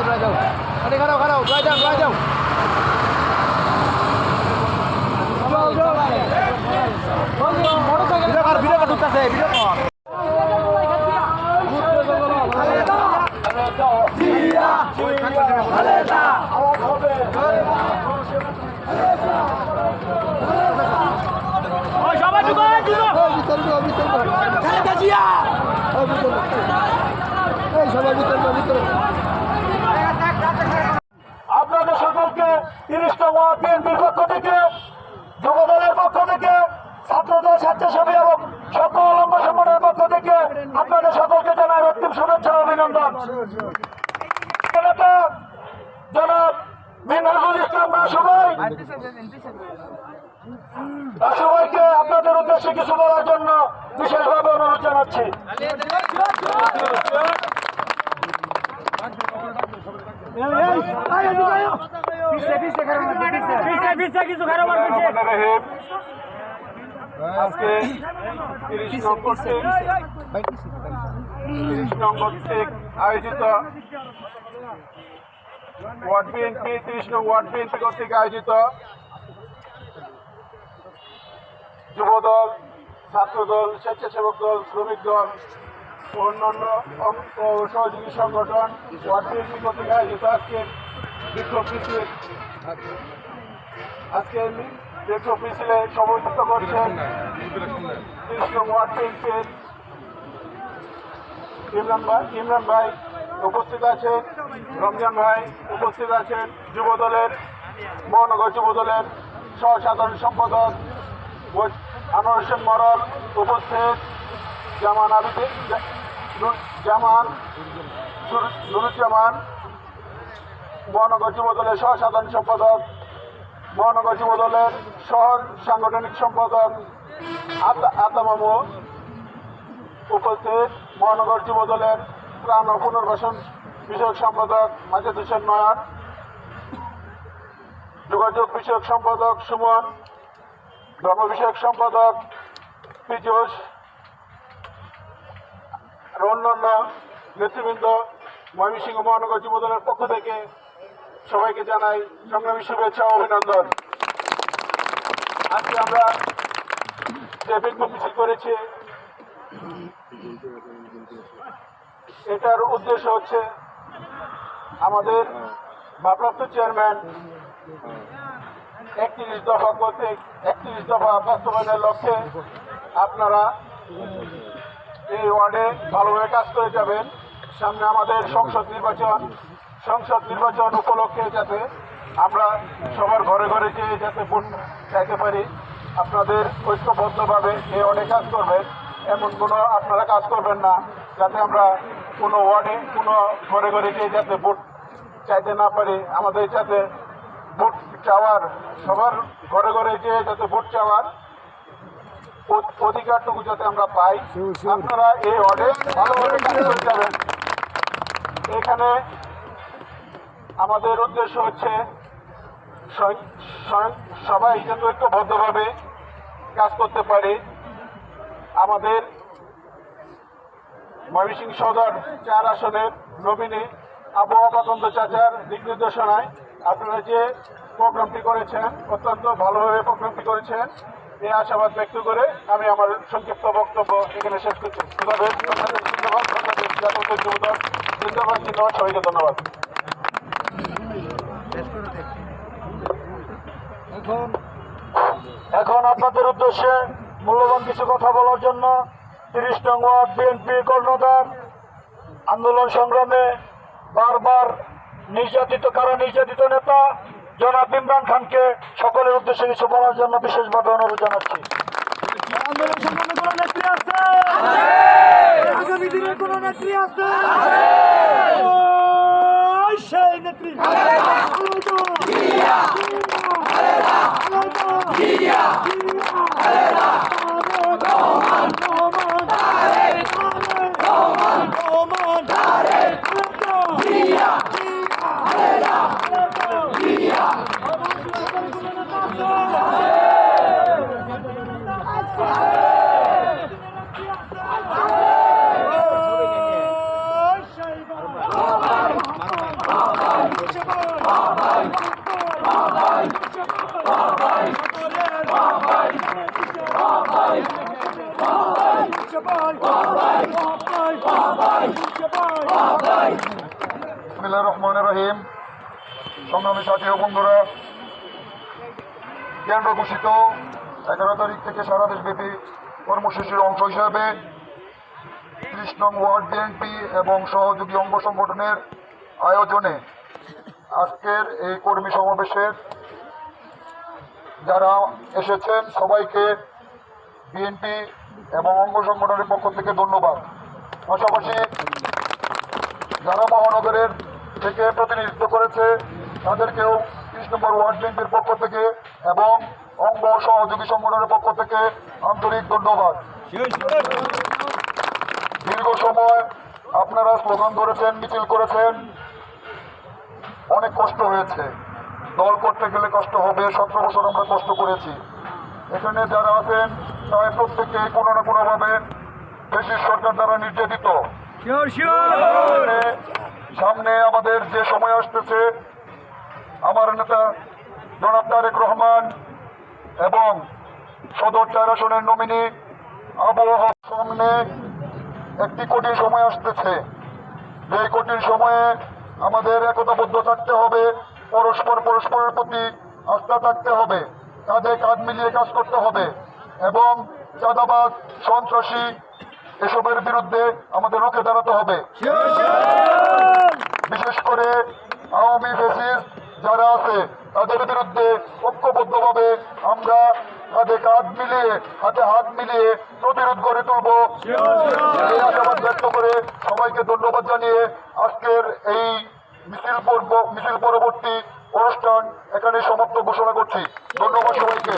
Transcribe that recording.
রয়ে যাও আরে খারাও খারাও রয়ে যাও রয়ে যাও ভিডিও কর ভিডিও কর ঢুকতেছে ভিডিও সকলকে তিরিশতম বিএনপির পক্ষ থেকে, যুবদলের পক্ষ থেকে, ছাত্রদল স্বেচ্ছাসেবী এবং সকল অঙ্গ সংগঠনের পক্ষ থেকে আপনাদের সকলকে জানাই অন্তিম শুভেচ্ছা অভিনন্দন। জনাব মিনহাজুল ইসলাম রাসুভাই। রাসুভাইকে আপনাদের উদ্দেশ্যে কিছু বলার জন্য বিশেষভাবে অনুরোধ জানাচ্ছি। আজকে তিরিশ নভেম্বর তিরিশ নং কর্তৃক আয়োজিত। ওয়ার্ড বিএনপি তিরিশ নং ওয়ার্ড বিএনপি কর্তৃক আয়োজিত। যুবদল ছাত্রদল স্বেচ্ছাসেবক দল শ্রমিক দল ও অন্যান্য সহযোগী সংগঠন ওয়ার্ড বিএনপি কর্তৃক আয়োজিত আজকে বিক্ষোভ মিছিল আজকে বিক্ষোভ মিছিলে সভাপতিত্ব করছেন ওয়ার্ড বিএনপির ইমরান ভাই ইমরান ভাই উপস্থিত আছেন রমজান ভাই উপস্থিত আছেন যুব দলের মহানগর যুব দলের সহ সাধারণ সম্পাদক আনোয়ার হোসেন মরল উপস্থিত, জামান আবিদি জা- নু- জামান নুরুজ্জামান মহানগর যুব দলের সহ সাধারণ সম্পাদক মহানগর যুব দলের সহ সাংগঠনিক সম্পাদক আতা আতা মামু উপস্থিত মহানগর যুব দলের প্রাণ ও পুনর্বাসন বিষয়ক সম্পাদক মাজেদ হোসেন নয়ন যোগাযোগ বিষয়ক সম্পাদক সুমন, ধর্ম বিষয়ক সম্পাদক পীযুষ, আর অন্যান্য নেতৃবৃন্দ ময়মনসিংহ মহানগর যুব পক্ষ থেকে সবাইকে জানাই সংগ্রামী শুভেচ্ছা অভিনন্দন। আজকে আমরা যে মিছিল করেছি। এটার উদ্দেশ্য হচ্ছে আমাদের ভারপ্রাপ্ত চেয়ারম্যান একত্রিশ দফা কর্তৃক একত্রিশ দফা বাস্তবায়নের লক্ষ্যে আপনারা এই ওয়ার্ডে ভালোভাবে কাজ করে যাবেন। সামনে আমাদের সংসদ নির্বাচন। সংসদ নির্বাচন উপলক্ষে যাতে আমরা সবার ঘরে ঘরে যেয়ে যাতে ভোট চাইতে পারি, আপনাদের ঐক্যবদ্ধভাবে এই ওয়ার্ডে কাজ করবেন। এমন কোনো আপনারা কাজ করবেন না, যাতে আমরা কোনো ওয়ার্ডে, কোনো ঘরে ঘরে যেয়ে যাতে ভোট চাইতে না পারি। আমাদের যাতে ভোট চাওয়ার, সবার ঘরে ঘরে যেয়ে যাতে ভোট চাওয়ার অধিকারটুকু যাতে আমরা পাই। আপনারা এই অর্ডে ভালোভাবে কাজ করে যাবেন। এখানে আমাদের উদ্দেশ্য হচ্ছে সবাই যাতে ঐক্যবদ্ধভাবে কাজ করতে পারে আমাদের ময়মনসিংহ সদর চার আসনের নবীনে আবহাওয়া পতন্ত চাচার দিক নির্দেশনায় আপনারা যে প্রোগ্রামটি করেছেন অত্যন্ত ভালোভাবে প্রোগ্রামটি করেছেন এই আশাবাদ ব্যক্ত করে আমি আমার সংক্ষিপ্ত বক্তব্য এখানে শেষ করছি ধন্যবাদ সবাইকে ধন্যবাদ এখন আপনাদের উদ্দেশ্যে মূল্যবান কিছু কথা বলার জন্য তিরিশ নং ওয়ার্ড বিএনপি কর্ণধার আন্দোলন সংগ্রামে বারবার নির্যাতিত কারা নির্যাতিত নেতা জনাব ইমরান খানকে সকলের উদ্দেশ্যে কিছু বলার জন্য বিশেষভাবে অনুরোধ জানাচ্ছি। আন্দোলন সংগ্রামে কোন নেত্রী আছে? আগামী দিনের কোন নেত্রী আছে! নেত্রী বিসমিল্লাহির রহমানির রহিম সংগ্রামী সাথী ও বন্ধুরা, কেন্দ্র ঘোষিত এগারো তারিখ থেকে সারা দেশব্যাপী কর্মসূচির অংশ হিসাবে ত্রিশ নং ওয়ার্ড বিএনপি এবং সহযোগী অঙ্গ সংগঠনের আয়োজনে আজকের এই কর্মী সমাবেশের যারা এসেছেন, সবাইকে বিএনপি এবং অঙ্গ সংগঠনের পক্ষ থেকে ধন্যবাদ। পাশাপাশি যারা মহানগরের থেকে প্রতিনিধিত্ব করেছে, তাদেরকেও ত্রিশ নম্বর ওয়ার্ড বিএনপির পক্ষ থেকে এবং অঙ্গ সহযোগী সংগঠনের পক্ষ থেকে আন্তরিক ধন্যবাদ। দীর্ঘ সময় আপনারা স্লোগান ধরেছেন, মিছিল করেছেন। অনেক কষ্ট হয়েছে। দল করতে গেলে কষ্ট হবে, সতেরো বছর আমরা কষ্ট করেছি। এখানে যারা আছেন তারা প্রত্যেকে কোনো না কোনোভাবে ব্রিটিশ সরকার দ্বারা নির্যাতিত। সামনে সামনে আমাদের যে সময় আসতেছে আমার নেতা জনাব তারেক রহমান এবং সদর চার আসনের নমিনি আবহাওয়া সামনে একটি কঠিন সময় আসতেছে। যে কঠিন সময়ে আমাদের একতাবদ্ধ থাকতে হবে পরস্পর পরস্পরের প্রতি আস্থা থাকতে হবে কাঁধে কাঁধ মিলিয়ে কাজ করতে হবে। এবং চাঁদাবাজ, সন্ত্রাসী এসবের বিরুদ্ধে আমাদের রুখে দাঁড়াতে হবে। বিশেষ করে আওয়ামী ফেসিস যারা আছে, তাদের বিরুদ্ধে ঐক্যবদ্ধভাবে আমরা হাতে কাঁধ মিলিয়ে, হাতে হাত মিলিয়ে প্রতিরোধ গড়ে তুলব। আশাবাদ ব্যক্ত করে সবাইকে ধন্যবাদ জানিয়ে আজকের এই মিছিল পর্ব, মিছিল পরবর্তী অনুষ্ঠান এখানে সমাপ্ত ঘোষণা করছি। ধন্যবাদ সবাইকে।